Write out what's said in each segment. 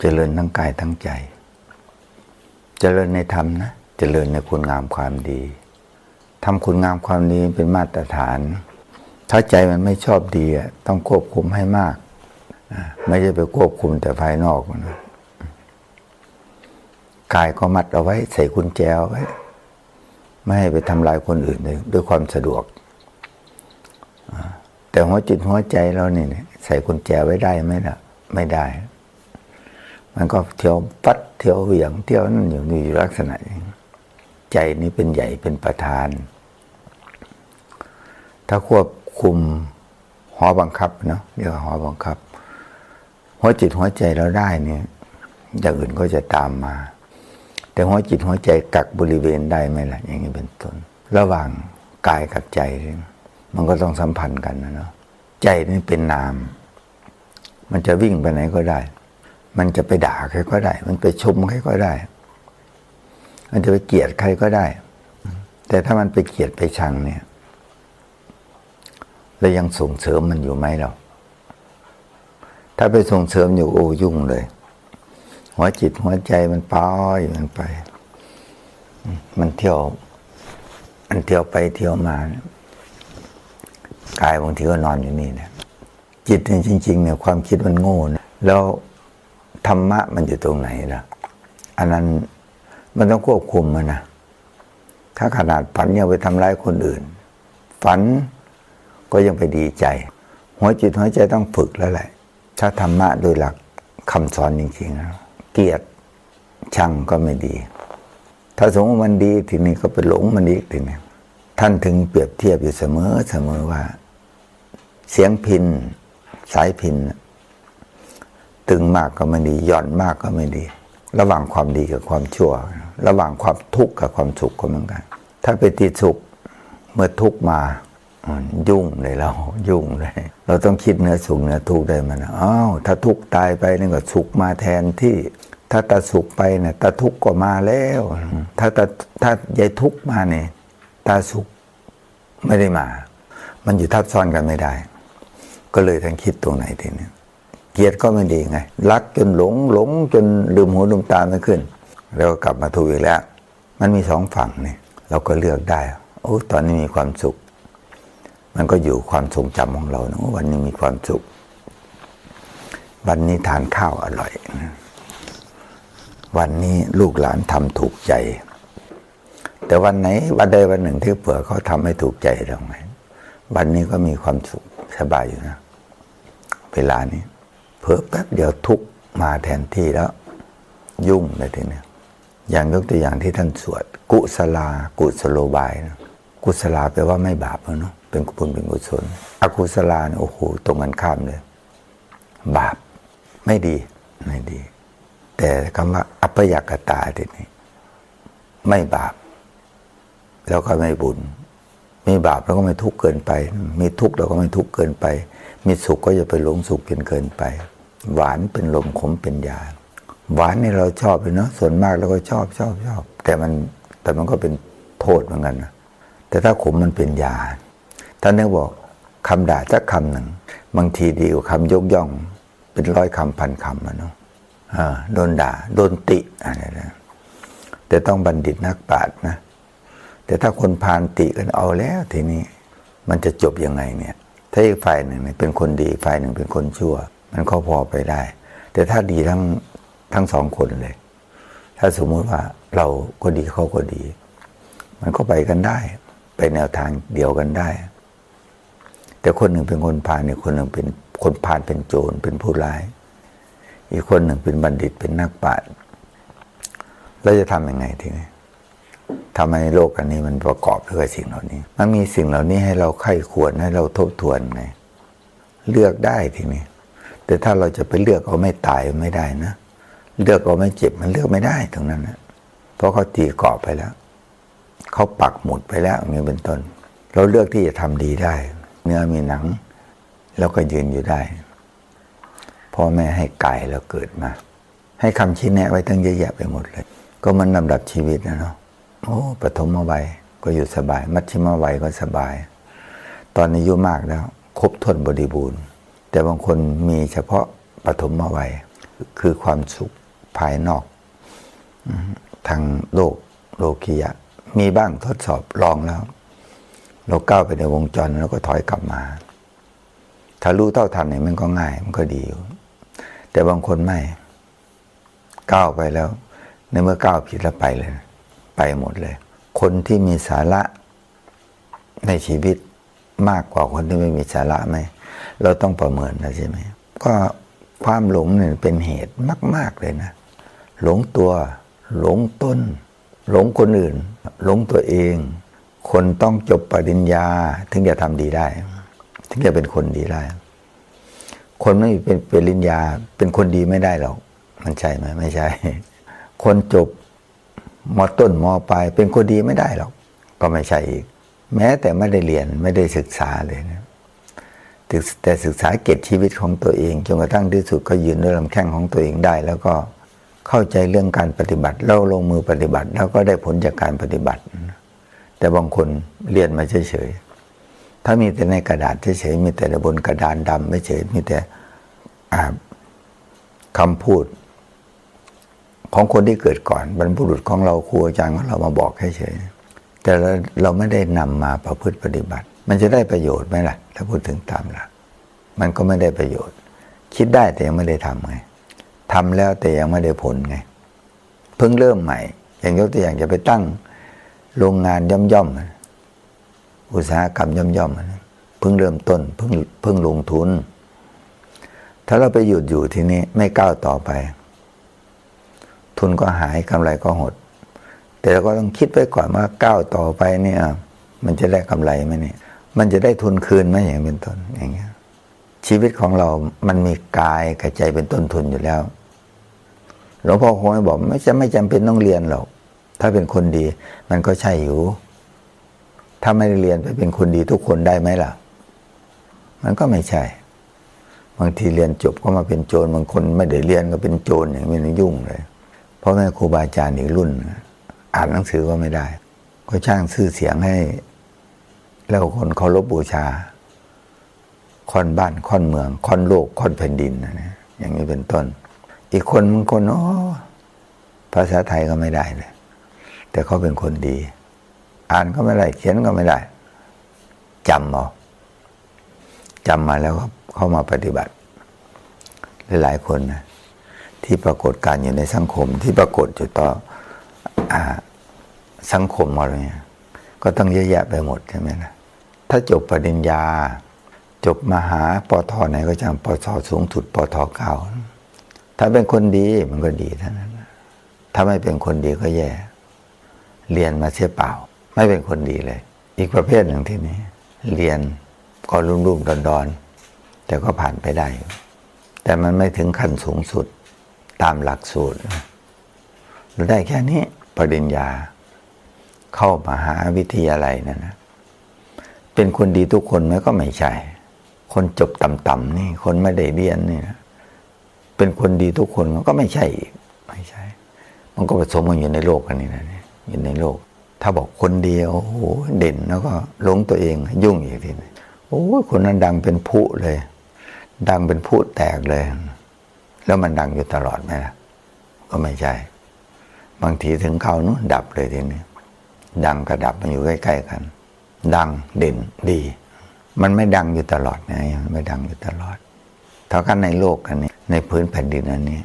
เจริญทั้งกายทั้งใจ เจริญในธรรมนะ เจริญในคุณงามความดีทำคุณงามความดีเป็นมาตรฐาน ถ้าใจมันไม่ชอบดีอะต้องควบคุมให้มาก ไม่ใช่ไปควบคุมแต่ภายนอกนะกายก็มัดเอาไว้ ใส่กุญแจไว้ ไม่ให้ไปทำลายคนอื่นเลยด้วยความสะดวก แต่หัวจิตหัวใจเราเนี่ยใส่กุญแจไว้ได้ไหมล่ะ ไม่ได้ มันก็เที่ยวปัดเที่ยวเหวี่ยงเที่ยวนั่นอยู่นี่ลักษณะนี้ใจนี้เป็นใหญ่เป็นประธาน ถ้าควบคุมหอบังคับเนาะเรียกว่าหอบังคับหัวจิตหัวใจเราได้เนี่ยอย่างอื่นก็จะตามมา แต่หัวจิตหัวใจกักบริเวณได้ไหมล่ะ อย่างนี้เป็นต้นระหว่างกายกับใจ มันก็ต้องสัมพันธ์กันนะเนาะใจนี่เป็นนาม มันจะวิ่งไปไหนก็ได้ มันจะไปด่าใครก็ได้ มันไปชมใครก็ได้ มันจะไปเกลียดใครก็ได้ แต่ถ้ามันไปเกลียดไปชังเนี่ยเรายังส่งเสริมมันอยู่ไหมเรา ถ้าไปส่งเสริมอยู่โอ้ยุ่งเลย หัวจิตหัวใจมันป้อยมันไป มันเที่ยวมันเที่ยวไปเที่ยวมากายบางทีก็นอนอยู่นี่เนี่ยจิตเนี่ยจริง ๆ เนี่ยความคิดมันโง่นะแล้ว ธรรมะมันอยู่ตรงไหนล่ะ อันนั้นมันต้องควบคุมมันนะถ้าขนาดฝันยังไปทำร้ายคนอื่น ฝันก็ยังไปดีใจ หัวจิตหัวใจต้องฝึกแล้วแหละ ถ้าธรรมะโดยหลักคำสอนจริงๆนะเกียดชังก็ไม่ดี ถ้าสมมติมันดีทีนี้ก็ไปหลงมันอีกทีนี้ท่านถึงเปรียบเทียบอยู่เสมอเสมอว่า เสียงพินสายพิน ตึงมากก็ไม่ดีหย่อนมากก็ไม่ดี ระหว่างความดีกับความชั่ว ระหว่างความทุกข์กับความสุขก็เหมือนกัน ถ้าไปติดสุขเมื่อทุกข์มายุ่งเลยเรายุ่งเลย เราต้องคิดเนื้อสุขเนื้อทุกข์ได้มันอ้าวถ้าทุกข์ตายไปนี่ก็สุขมาแทนที่ ถ้าตาสุขไปเนี่ยตาทุกข์ก็มาแล้ว ถ้าตาถ้ายายทุกข์มาเนี่ยตาสุขไม่ได้มา มันอยู่ทับซ้อนกันไม่ได้ ก็เลยทั้งคิดตรงไหนทีนี้ เกลียดก็ไม่ดีไง รักจนหลงหลงจนลืมหูลืมตาไม่ขึ้น แล้วก็กลับมาถูกอีกแล้ว มันมีสองฝั่งเนี่ยเราก็เลือกได้ โอ้ตอนนี้มีความสุข มันก็อยู่ความทรงจำของเรานะวันนี้มีความสุข วันนี้ทานข้าวอร่อย วันนี้ลูกหลานทำถูกใจ แต่วันไหนวันใดวันหนึ่งที่เผื่อเขาทำให้ถูกใจเราไงวันนี้ก็มีความสุขสบายอยู่นะ เวลานี้ เพิ่แป๊บเดียวทุกมาแทนที่แล้ว ยุ่งเลยทีเนี้ยอย่างยกตัวอย่างที่ท่านสวด กุศลา กุศโลบายนะกุศลาแปลว่าไม่บาปแล้วเนาะเป็นกุศลเป็นกุศล อกุศลาเนี่ยโอ้โหตรงกันข้ามเลย บาปไม่ดีไม่ดี แต่คำว่า อัปยากตาทีนี้ไม่บาป แล้วก็ไม่บุญ มีบาปแล้วก็ไม่ทุกข์เกินไป มีทุกข์แล้วก็ไม่ทุกข์เกินไป มีสุขก็อย่าไปหลงสุขจนเกินไป หวานเป็นลมขมเป็นยา หวานนี่เราชอบเลยเนาะส่วนมากเราก็ชอบชอบชอบ แต่มันแต่มันก็เป็นโทษเหมือนกันนะแต่ถ้าขมมันเป็นยาท่านนึกบอกคำด่าสักคำหนึ่งบางทีดีกว่าคำยกย่อง เป็นร้อยคำพันคำอะเนาะอ่าโดนด่าโดนติอะไรนะแต่ต้องบัณฑิตนักปราชญ์นะแต่ถ้าคนพานติกันเอาแล้วทีนี้มันจะจบยังไงเนี่ย ถ้าอีกฝ่ายหนึ่งเนี่ยเป็นคนดีฝ่ายหนึ่งเป็นคนชั่ว มันก็พอไปได้ แต่ถ้าดีทั้งทั้งสองคนเลย ถ้าสมมุติว่าเราก็ดีเขาก็ดี มันก็ไปกันได้ ไปแนวทางเดียวกันได้ แต่คนหนึ่งเป็นคนพาลเนี่ยคนหนึ่งเป็นคนพาลเป็นโจรเป็นผู้ร้าย อีกคนหนึ่งเป็นบัณฑิตเป็นนักปราชญ์เราจะทำยังไงทีนี้ทำไมโลกอันนี้มันประกอบด้วยสิ่งเหล่านี้ มันมีสิ่งเหล่านี้ให้เราไข้ควรให้เราทบทวนไง เลือกได้ทีนี้ แต่ถ้าเราจะไปเลือกเอาไม่ตายไม่ได้นะ เลือกเอาไม่เจ็บมันเลือกไม่ได้ตรงนั้นนะเพราะเขาตีกรอบไปแล้ว เขาปักหมุดไปแล้วอย่างนี้เป็นต้น เราเลือกที่จะทำดีได้ เนื้อมีหนัง แล้วก็ยืนอยู่ได้พ่อแม่ให้กายเราเกิดมา ให้คำชี้แนะไว้ตั้งเยอะแยะไปหมดเลย ก็มันลำดับชีวิตนะเนาะโอ้ปฐมวัยก็อยู่สบาย มัชชิมวัยก็สบาย ตอนนี้อายุมากแล้ว ครบถ้วนบริบูรณ์ แต่บางคนมีเฉพาะปฐมวัยคือความสุขภายนอก ทางโลกโลกียะ มีบ้างทดสอบลองแล้ว เราก้าวไปในวงจรแล้วก็ถอยกลับมา ถ้ารู้เท่าทันเนี่ยมันก็ง่าย มันก็ดีอยู่ แต่บางคนไม่ ก้าวไปแล้ว ในเมื่อก้าวผิดแล้วไปเลย ไปหมดเลย คนที่มีสาระในชีวิตมากกว่าคนที่ไม่มีสาระไหม เราต้องประเมินนะใช่ไหมก็ความหลงเนี่ยเป็นเหตุมาก ๆเลยนะ หลงตัว หลงต้น หลงคนอื่น หลงตัวเอง คนต้องจบปริญญา ถึงจะทำดีได้ ถึงจะเป็นคนดีได้ คนไม่เป็นปริญญา เป็นคนดีไม่ได้หรอก มันใช่ไหมไม่ใช่ คนจบมต้นมปลายเป็นคนดีไม่ได้หรอก ก็ไม่ใช่อีก แม้แต่ไม่ได้เรียนไม่ได้ศึกษาเลยนะ แต่ศึกษาเก็บชีวิตของตัวเองจนกระทั่งที่สุดก็ยืนด้วยลำแข้งของตัวเองได้ แล้วก็เข้าใจเรื่องการปฏิบัติแล้วลงมือปฏิบัติ แล้วก็ได้ผลจากการปฏิบัติ แต่บางคนเรียนมาเฉยๆถ้ามีแต่ในกระดาษเฉยๆมีแต่บนกระดานดำไม่เฉยมีแต่อ่าคำพูด ของคนที่เกิดก่อนบรรพบุรุษของเราครูอาจารย์ของเรามาบอกเฉยๆแต่เราเราไม่ได้นำมาประพฤติปฏิบัติ มันจะได้ประโยชน์ไหมล่ะ ถ้าพูดถึงตามหลัก มันก็ไม่ได้ประโยชน์ คิดได้แต่ยังไม่ได้ทำไงทำแล้วแต่ยังไม่ได้ผลไง เพิ่งเริ่มใหม่ อย่างยกตัวอย่างจะไปตั้งโรงงานย่อมๆ อุตสาหกรรมย่อมๆ เพิ่งเริ่มต้น เพิ่งเพิ่งลงทุน ถ้าเราไปหยุดอยู่ที่นี้ไม่ก้าวต่อไป ทุนก็หายกำไรก็หด แต่เราก็ต้องคิดไว้ก่อนว่าก้าวต่อไปเนี่ยมันจะได้กำไรไหมเนี่ย มันจะได้ทุนคืนไหมอย่างเป็นต้นอย่างเงี้ย ชีวิตของเรามันมีกายกับใจเป็นต้นทุนอยู่แล้วหลวงพ่อคงไม่บอกไม่จะไม่จำเป็นต้องเรียนหรอกถ้าเป็นคนดี มันก็ใช่อยู่ ถ้าไม่ได้เรียนไปเป็นคนดีทุกคนได้ไหมล่ะ มันก็ไม่ใช่ บางทีเรียนจบก็มาเป็นโจรบางคนไม่ได้เรียนก็เป็นโจรอย่างนี้ยุ่งเลย เพราะแม่ครูบาอาจารย์อีกรุ่น อ่านหนังสือก็ไม่ได้ ก็ช่างชื่อเสียงให้ แล้วคนเคารพบูชาค่อนบ้านค่อนเมืองค่อนโลกค่อนแผ่นดินนะนะ อย่างนี้เป็นต้น อีกคนบางคนโอ้ภาษาไทยก็ไม่ได้เลยแต่เขาเป็นคนดี อ่านก็ไม่ได้เขียนก็ไม่ได้จำเอาจำมาแล้วเข้ามาปฏิบัติ หลายๆคนนะที่ปรากฏการอยู่ในสังคมที่ปรากฏอยู่ต่ออสังคมอะไรเงี้ยก็ต้องเยอะแยะไปหมดใช่ไหมนะ ถ้าจบปริญญา จบมหาปทไหนก็จำปทสูงสุดปทเก้าถ้าเป็นคนดีมันก็ดีเท่านั้นะถ้าไม่เป็นคนดีก็แย่ เรียนมาเสียเปล่า ไม่เป็นคนดีเลย อีกประเภทหนึ่งที่นี้ เรียนก็รุ่มรุ่มดอนดอนแต่ก็ผ่านไปได้ แต่มันไม่ถึงขั้นสูงสุดตามหลักสูตรเราได้แค่นี้ปริญญา เข้ามาหาวิทยาลัยนั่นนะ เป็นคนดีทุกคนไหมก็ไม่ใช่ คนจบต่ำๆนี่ คนไม่ได้เรียนนี่นะเป็นคนดีทุกคนมันก็ไม่ใช่อีกไม่ใช่ มันก็ผสมกันอยู่ในโลกกันนี่นะเนี่ยอยู่ในโลก ถ้าบอกคนเดียวโอ้โหเด่นแล้วก็หลงตัวเองยุ่งอีกทีนึงโอ้คนนั้นดังเป็นผู้เลย ดังเป็นผู้แตกเลย แล้วมันดังอยู่ตลอดไหมล่ะก็ไม่ใช่ บางทีถึงเขานู้นดับเลยทีนี้ดังกับดับมันอยู่ใกล้ ๆ กัน ดังเด่นดี มันไม่ดังอยู่ตลอดไงมันไม่ดังอยู่ตลอด เท่ากันในโลกกันนี้ ในพื้นแผ่นดินอันนี้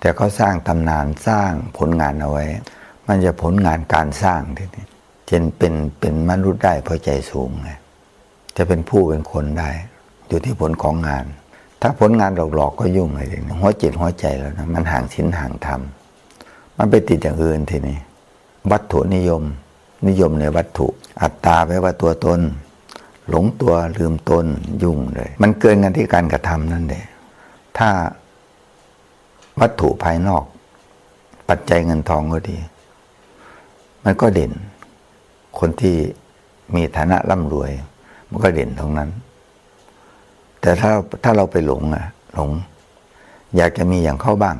แต่เขาสร้างตำนานสร้างผลงานเอาไว้ มันจะผลงานการสร้างทีนี้เช่นเป็นเป็นมนุษย์ได้เพราะใจสูงไงจะเป็นผู้เป็นคนได้ อยู่ที่ผลของงาน ถ้าผลงานหลอกๆก็ยุ่งเลยทีนี้หัวจิตหัวใจแล้วนะมันห่างชิ้นห่างธรรมมันไปติดอย่างอื่นทีนี้วัตถุนิยม นิยมในวัตถุ อัตตาแปลว่าตัวตน หลงตัวลืมตนยุ่งเลย มันเกินกันที่การกระทำนั่นเองถ้าวัตถุภายนอก ปัจจัยเงินทองก็ดี มันก็เด่น คนที่มีฐานะร่ำรวย มันก็เด่นตรงนั้น แต่ถ้าถ้าเราไปหลงอะหลง อยากจะมีอย่างเขาบ้าง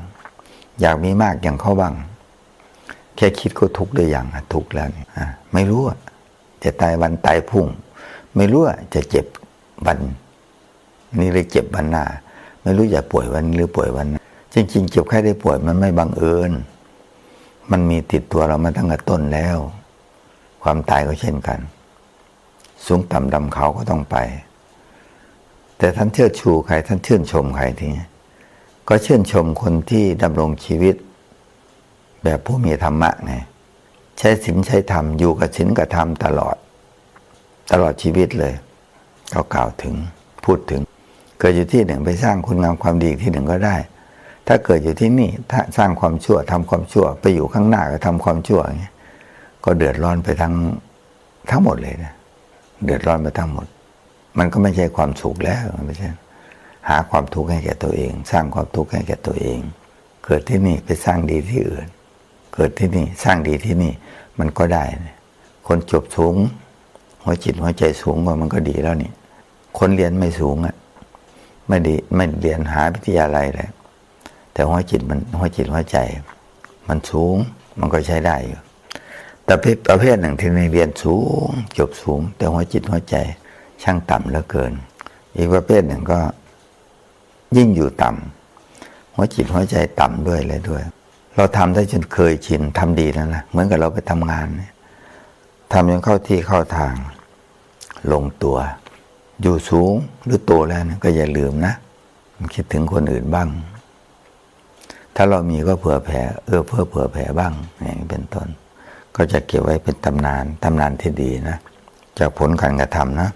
อยากมีมากอย่างเขาบ้าง แค่คิดก็ทุกข์ได้อย่างทุกข์แล้วนี่อะไม่รู้จะตายวันตายพุ่ง ไม่รู้จะเจ็บวันนี้หรือเจ็บวันหน้า ไม่รู้จะป่วยวันหรือป่วยวัน จริง ๆ เจ็บไข้ได้ป่วยมันไม่บังเอิญ มันมีติดตัวเรามาตั้งแต่ต้นแล้ว ความตายก็เช่นกัน สูงต่ำดำเขาก็ต้องไป แต่ท่านเชื่อชูใครท่านชื่นชมใครทีนี้ก็ชื่นชมคนที่ดำรงชีวิต แบบผู้มีธรรมะไงใช้ศีลใช้ธรรมอยู่กับศีลกับธรรมตลอด ตลอดชีวิตเลยเขากล่าวถึงพูดถึง เกิดอยู่ที่หนึ่งไปสร้างคุณงามความดีที่หนึ่งก็ได้ ถ้าเกิดอยู่ที่นี่ถ้าสร้างความชั่วทำความชั่ว ไปอยู่ข้างหน้าก็ทำความชั่วอย่างเงี้ยก็เดือดร้อนไปทั้งทั้งหมดเลยนะเดือดร้อนไปทั้งหมด มันก็ไม่ใช่ความสุขแล้วมันไม่ใช่หาความทุกข์ให้แก่ตัวเอง สร้างความทุกข์ให้แก่ตัวเอง เกิดที่นี่ไปสร้างดีที่อื่น เกิดที่นี่สร้างดีที่นี่มันก็ได้ คนจบสูง หัวจิตหัวใจสูงกว่ามันก็ดีแล้วนี่ คนเรียนไม่สูงอะ่ะไม่ดีไม่เรียนหาวิทยาลัยเลยแต่หัวจิตมันหัวจิตหัวใจ มันสูงมันก็ใช้ได้อยู่แต่ประเภทประเภทหนึ่งที่ในเรียนสูง จบสูง แต่หัวจิตหัวใจ ช่างต่ำเหลือเกิน อีกประเภทหนึ่งก็ ยิ่งอยู่ต่ำหัวจิตหัวใจต่ำด้วยเลยด้วย เราทำได้จนเคยชินทำดีแล้วนะเหมือนกับเราไปทำงานเนี่ยทำจนเข้าที่เข้าทาง ลงตัว อยู่สูงหรือโตแล้วนะก็อย่าลืมนะคิดถึงคนอื่นบ้าง ถ้าเรามีก็เผื่อแผ่เออเพื่อเผื่อแผ่บ้างอย่างนี้เป็นต้น ก็จะเก็บไว้เป็นตำนานตำนานที่ดีนะ จากผลการกระทำนะ